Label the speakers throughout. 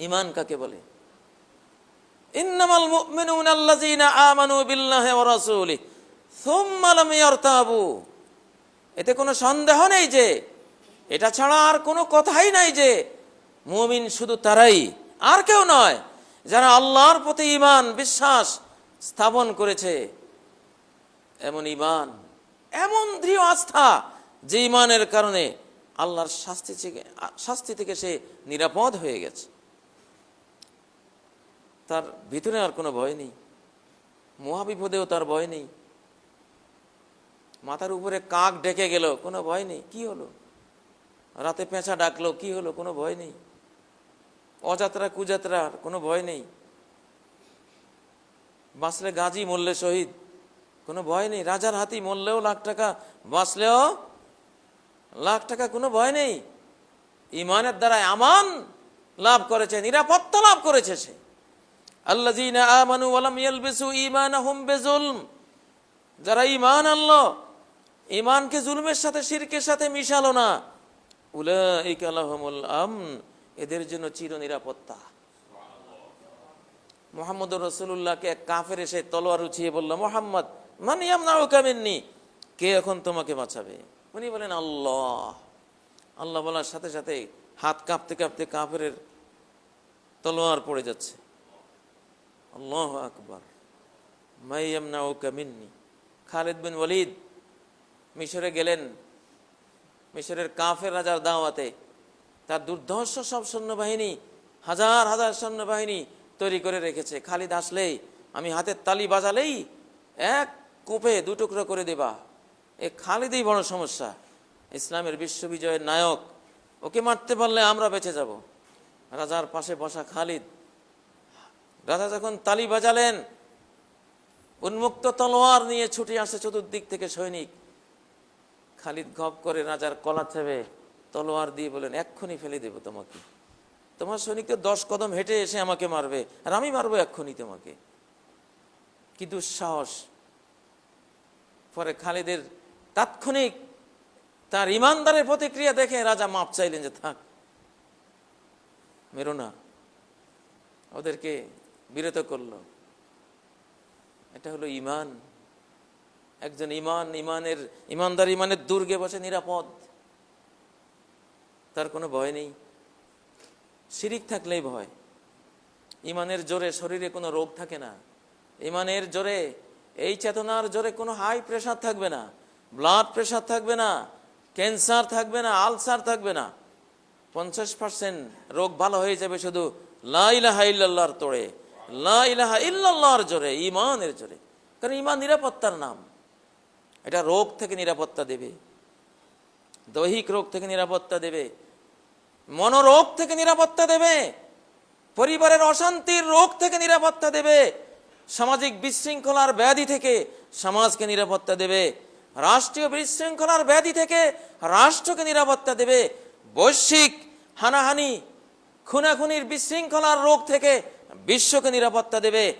Speaker 1: ইমান কাকে বলে? এতে কোনো সন্দেহ নেই যে, এটা ছাড়া আর কোনো কথাই নাই যে, মুমিন শুধু তারাই, আর কেউ নয়, যারা আল্লাহর প্রতি ইমান বিশ্বাস স্থাপন করেছে। এমন ইমান এমন দৃঢ় আস্থা যে ঈমানের কারণে আল্লাহর শাস্তি থেকে শাস্তি থেকে সে নিরাপদ হয়ে গেছে। তার ভিতরে আর কোনো ভয় নেই। মহাবিপদেও তার ভয় নেই। মাথার উপরে কাক ডেকে গেল, কোনো ভয় নেই। কি হলো? রাতে পেঁচা ডাকলো, কি হলো? কোনো ভয় নেই। অযাত্রা কুযাত্রার কোনো ভয় নেই। বাঁচলে গাজী, মরলে শহীদ, কোনো ভয় নেই। রাজার হাতি মরলেও লাখ টাকা, বাঁচলেও লাখ টাকা কোনো ভয় নেই। ইমানের দ্বারা আমান লাভ করেছে, নিরাপত্তা লাভ করেছে সে। যারা ইমান আনলো ইমানকে জুলমের সাথে, শিরকের সাথে মিশালো না। এদের জন্য চির নিরাপত্তা। মোহাম্মদ রসুল্লাহকে কাফের এসে তলোয়ার উঠিয়ে বলল, মোহাম্মদ, মান কে এখন তোমাকে বাঁচাবে? উনি বলেন, আল্লাহ। আল্লাহ বলার সাথে সাথে হাত কাঁপতে কাঁপতে কাফের তলোয়ার পড়ে যাচ্ছে। আল্লাহ আকবর। মাইয়ামনাউকা মিন্নি। খালিদ বিন ওয়ালিদ মিশরে গেলেন। মিশরের কাফের রাজার দাওয়াতে তার দুর্ধর্ষ সব সৈন্যবাহিনী, হাজার হাজার সৈন্যবাহিনী তৈরি করে রেখেছে। খালিদ আসলেই, আমি হাতের তালি বাজালেই এক কূপে দু টুকরো করে দেবা। এ খালিদই বড় সমস্যা। ইসলামের বিশ্ববিজয়ের নায়ক, ওকে মারতে পারলে আমরা বেঁচে যাব। রাজার পাশে বসা খালিদ, রাজা যখন তালি বাজালেন, উন্মুক্ত তলোয়ার নিয়ে ছুটে আসে চতুর্দিক থেকে সৈনিক। খালিদ গপ করে রাজার কলা থেবে তলোয়ার দিয়ে বলেন, এক্ষুনি ফেলে দেব তোমাকে। তোমার সৈনিক তো দশ কদম হেঁটে এসে আমাকে মারবে আর আমি মারবো এক্ষুনি তোমাকে। কি দুঃসাহস। পরে খালিদের তাৎক্ষণিক তার ইমানদারের প্রতিক্রিয়া দেখে রাজা মাপ চাইলেন যে, থাক, মেরো না। ওদেরকে বিরত করল। এটা হলো ইমান। একজন ইমান, ইমানের, ইমানদার ইমানের দুর্গে বসে নিরাপদ। তার কোনো ভয় নেই। শিরিক থাকলেই ভয়। ইমানের জোরে শরীরে কোনো রোগ থাকে না। ইমানের জোরে, এই চেতনার জোরে কোনো হাই প্রেশার থাকবে না। ব্লাড প্রেশার থাকবে না ক্যান্সার থাকবে না আলসার থাকবে না। পঞ্চাশ পার্সেন্ট রোগ ভালো হয়ে যাবে শুধু লাইলাহা ইল্লাল্লাহর তোড়ে লাইলাহা ইল্লাল্লাহর জোরে ইমানের জোরে। কারণ ইমান নিরাপত্তার নাম। এটা রোগ থেকে নিরাপত্তা দেবে, দৈহিক রোগ থেকে নিরাপত্তা দেবে, মনোরোগ থেকে নিরাপত্তা দেবে, পরিবারের অশান্তির রোগ থেকে নিরাপত্তা দেবে, সামাজিক বিশৃঙ্খলার ব্যাধি থেকে সমাজকে নিরাপত্তা দেবে। রাষ্ট্রীয় বিশৃঙ্খলার ব্যাধি থেকে রাষ্ট্রকে নিরাপত্তা দেবে। বৈশ্বিক হানাহানি, খুনাখুনির বিশৃঙ্খলার রোগ থেকে বিশ্বকে নিরাপত্তা দেবে।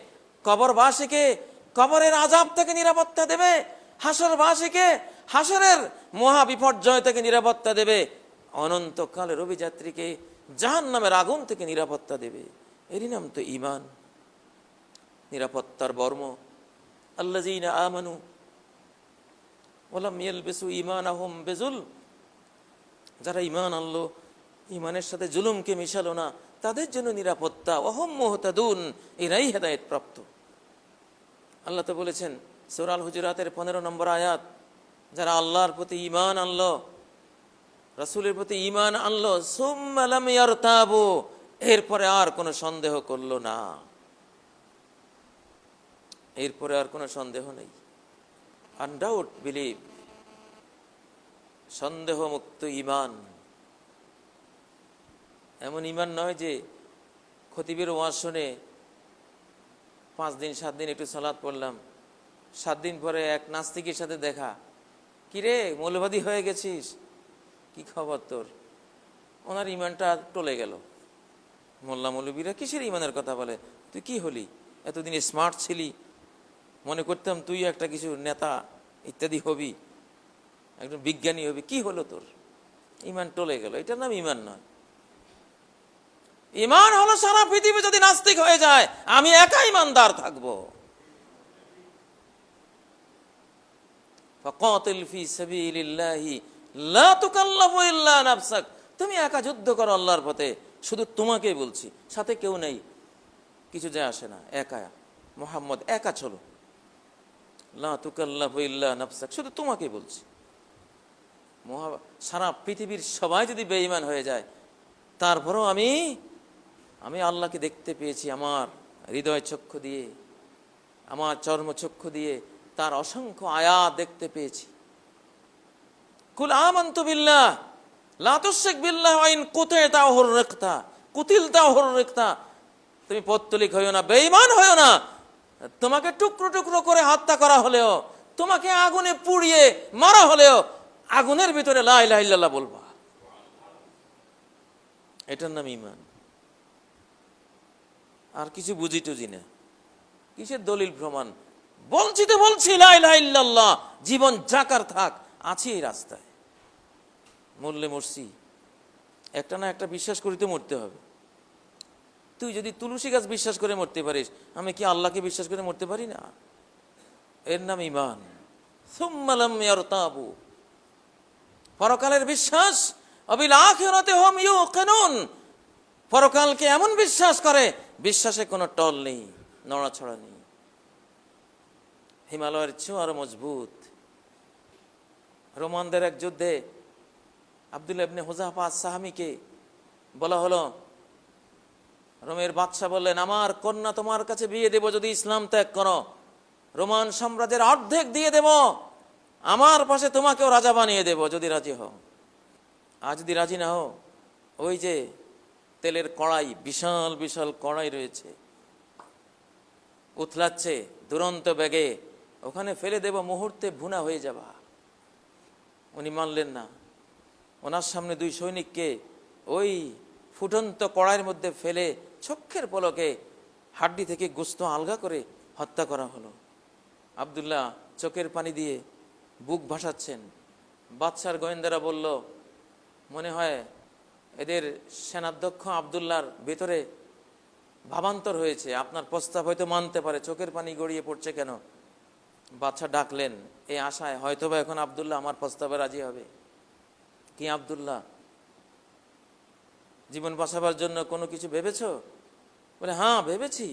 Speaker 1: কবরবাসীকে কবরের আজাব থেকে নিরাপত্তা দেবে। হাসরবাসীকে হাসরের মহা বিপর্যয় থেকে নিরাপত্তা দেবে। অনন্তকালের অভিযাত্রীকে জাহান নামের আগুন থেকে নিরাপত্তা দেবে। এরই নাম তো ইমান নিরাপত্তার বর্ম। আল্লাজিনা আমানু বেসু ইমান বেজুল যারা ইমান আনলো ইমানের সাথে জুলুমকে মিশালো না, তাদের জন্য নিরাপত্তা। অহম মোহতাদুন, এরাই হেদায়ত প্রাপ্ত। আল্লাহ তো বলেছেন সোরাল হুজুরাতের পনেরো নম্বর আয়াত, যারা আল্লাহর প্রতি ইমান আনলো, রাসুলের প্রতি ইমান আনলো ইয়ারতাবু, এরপরে আর কোনো সন্দেহ করল না। এরপরে আর কোনো সন্দেহ নেই। আনডাউট বিলিভ সন্দেহ মুক্ত ইমান এমন ইমান নয় যে খতিবের ওয়াজ শুনে পাঁচ দিন, সাত দিন একটু সালাদ পড়লাম। সাত দিন পরে এক নাস্তিকের সাথে দেখা। কিরে মৌলবাদী হয়ে গেছিস? কি খবর তোর? ওনার ইমানটা টলে গেল। মোল্লা মৌলবীরা কিসের ইমানের কথা বলে? তুই কি হলি? এতদিন স্মার্ট ছিলি মনে করতাম তুই একটা কিছু নেতা ইত্যাদি হবি, একজন বিজ্ঞানী হবি, কি হলো তোর? ইমান টলে গেল, এটার নাম ইমান নয়। ইমান হলো সারা পৃথিবী যদি নাস্তিক হয়ে যায়, আমি একা ইমানদার থাকব। তুমি একা যুদ্ধ করো আল্লাহর পথে, শুধু তোমাকেই বলছি, সাথে কেউ নেই, কিছু যায় আসে না, একা। মোহাম্মদ, একা চলো। লা শুধু তোমাকে বলছি। মহা, সারা পৃথিবীর সবাই যদি বেঈমান হয়ে যায়, তারপরেও আমি আমি আল্লাহকে দেখতে পেয়েছি আমার হৃদয় চক্ষু দিয়ে, আমার চর্ম চর্মচক্ষু দিয়ে, তার অসংখ্য আয়া দেখতে পেয়েছি। কুল আমান্তু বিল্লাহ, লা তুশরিক বিল্লাহ ওয়া ইন কুতিলতাহুর রিকতা কুতিলতাহুর রিকতা তুমি পত্তলিক হইও না, বেঈমান হইও না। তোমাকে টুকরো টুকরো করে হত্যা করা হলেও, তোমাকে আগুনে পুড়িয়ে মারা হলেও, আগুনের ভিতরে লা ইলাহা বলবা। এটার নাম ইমান। আর কিছু বুঝি টুজি না। কিসের দলিল প্রমাণ বলছি তো বলছি, লা ইলাহা জীবন জাকার থাক, আছি এই রাস্তায়। মরলে মরছি। একটা না একটা বিশ্বাস করিতে মরতে হবে। তুই যদি তুলসী গাছ বিশ্বাস করে মরতে পারিস, আমি কি আল্লাহকে বিশ্বাস করে মরতে পারি না? এর নাম ইমান সুম্মালাম পরকালের বিশ্বাস ইউকিনুন। পরকালকে এমন বিশ্বাস করে, বিশ্বাসে কোনো টল নেই নড়াছড়া নেই। হিমালয়ের চেয়েও আরও মজবুত। রোমানদের এক যুদ্ধে আব্দুল ইবনে হুজাফা সাহামিকে বলা হলো রোমের বাদশাহ বললেন, আমার কন্যা তোমার কাছে বিয়ে দেব যদি ইসলাম ত্যাগ করো। রোমান সাম্রাজ্যের অর্ধেক দিয়ে দেব। আমার পাশে তোমাকেও রাজা বানিয়ে দেব যদি রাজি হও। আর যদি রাজি না হও, ওই যে তেলের কড়াই, বিশাল বিশাল কড়াই রয়েছে। উথলাচ্ছে দুরন্ত ব্যাগে। ওখানে ফেলে দেব মুহূর্তে ভুনা হয়ে যাবা উনি মানলেন না। ওনার সামনে দুই সৈনিককে ওই ফুটন্ত কড়াইয়ের মধ্যে ফেলে চক্ষের পলকে হাড্ডি থেকে গোস্ত আলগা করে হত্যা করা হলো। আবদুল্লাহ চোখের পানি দিয়ে বুক ভাসাচ্ছেন। বাদশার গোয়েন্দারা বলল, মনে হয় এদের সেনাধ্যক্ষ আবদুল্লার ভেতরে ভাবান্তর হয়েছে। আপনার প্রস্তাব হয়তো মানতে পারে, চোখের পানি গড়িয়ে পড়ছে কেন? বাচ্চা ডাকলেন এই আশায় হয়তোবা এখন আবদুল্লাহ আমার প্রস্তাবে রাজি হবে। কি আবদুল্লাহ? জীবন বাঁচাবার জন্য কোনো কিছু ভেবেছ? বলে হ্যাঁ ভেবেছি।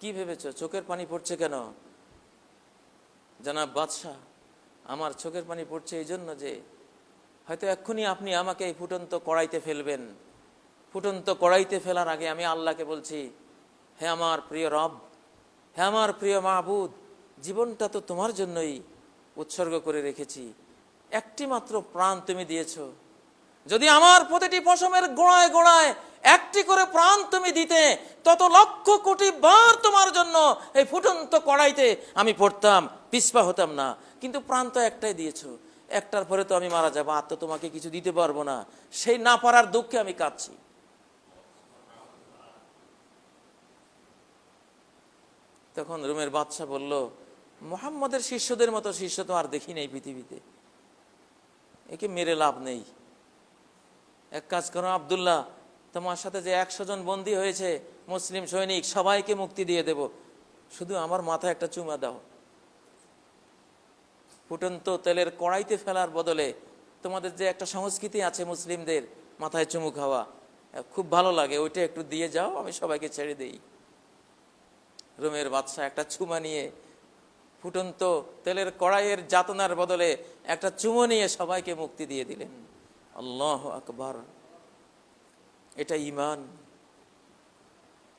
Speaker 1: কি ভেবেছ? চোখের পানি পড়ছে কেন? জানাব বাদশাহ, আমার চোখের পানি পড়ছে এই জন্য যে হয়তো এক্ষুনি আপনি আমাকে এই ফুটন্ত কড়াইতে ফেলবেন। ফুটন্ত কড়াইতে ফেলার আগে আমি আল্লাহকে বলছি, হে আমার প্রিয় রব, হে আমার প্রিয় মাহবুদ, জীবনটা তো তোমার জন্যই উৎসর্গ করে রেখেছি। একটি মাত্র প্রাণ তুমি দিয়েছ। যদি আমার প্রতিটি পশমের গোড়ায় গোড়ায় একটি করে প্রাণ তুমি দিতে, তত লক্ষ কোটি বার তোমার জন্য এই ফুটন্ত কড়াইতে আমি পড়তাম, পিসপা হতাম না। কিন্তু প্রাণ তো একটাই দিয়েছ। একটার পরে তো আমি মারা যাব, আর তো তোমাকে কিছু দিতে পারব না। সেই না পারার দুঃখে আমি কাঁদছি। তখন রুমের বাদশাহ বলল, মোহাম্মদের শিষ্যদের মতো শিষ্য তো আর দেখি নেই পৃথিবীতে। একে মেরে লাভ নেই। এক কাজ করো, আবদুল্লাহ, তোমার সাথে যে একশো জন বন্দী হয়েছে, মুসলিম সৈনিক, সবাইকে মুক্তি দিয়ে দেব। শুধু আমার মাথায় একটা চুমা দাও। ফুটন্ত তেলের কড়াইতে ফেলার বদলে তোমাদের যে একটা সংস্কৃতি আছে মুসলিমদের, মাথায় চুমু খাওয়া খুব ভালো লাগে। ওইটা একটু দিয়ে যাও, আমি সবাইকে ছেড়ে দেই। রোমের বাদশাহ একটা চুমা নিয়ে ফুটন্ত তেলের কড়াইয়ের যাতনার বদলে একটা চুমো নিয়ে সবাইকে মুক্তি দিয়ে দিলেন। আল্লাহ আকবর। এটা ইমান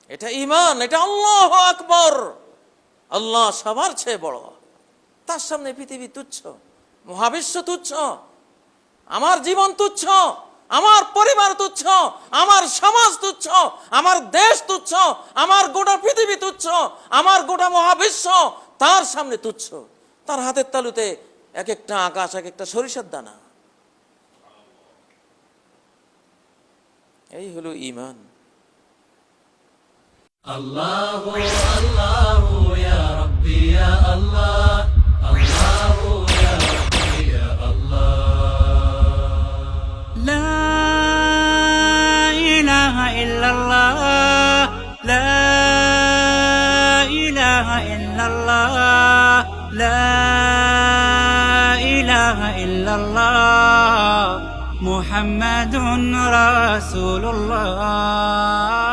Speaker 1: এটা ইমান এটা আল্লাহ আকবর। আল্লাহ সবার চেয়ে বড়। তার সামনে পৃথিবী তুচ্ছ, মহাবিশ্ব তুচ্ছ, আমার জীবন তুচ্ছ, আমার পরিবার তুচ্ছ, আমার সমাজ তুচ্ছ, আমার দেশ তুচ্ছ, আমার গোটা পৃথিবী তুচ্ছ, আমার গোটা মহাবিশ্ব তার সামনে তুচ্ছ। তার হাতের তালুতে এক একটা আকাশ, এক একটা সরিষার দানা। أي হলো إيمان
Speaker 2: الله الله يا ربي يا الله. الله يا ربي يا الله.
Speaker 3: لا إله إلا الله. لا إله إلا الله. محمد رسول الله.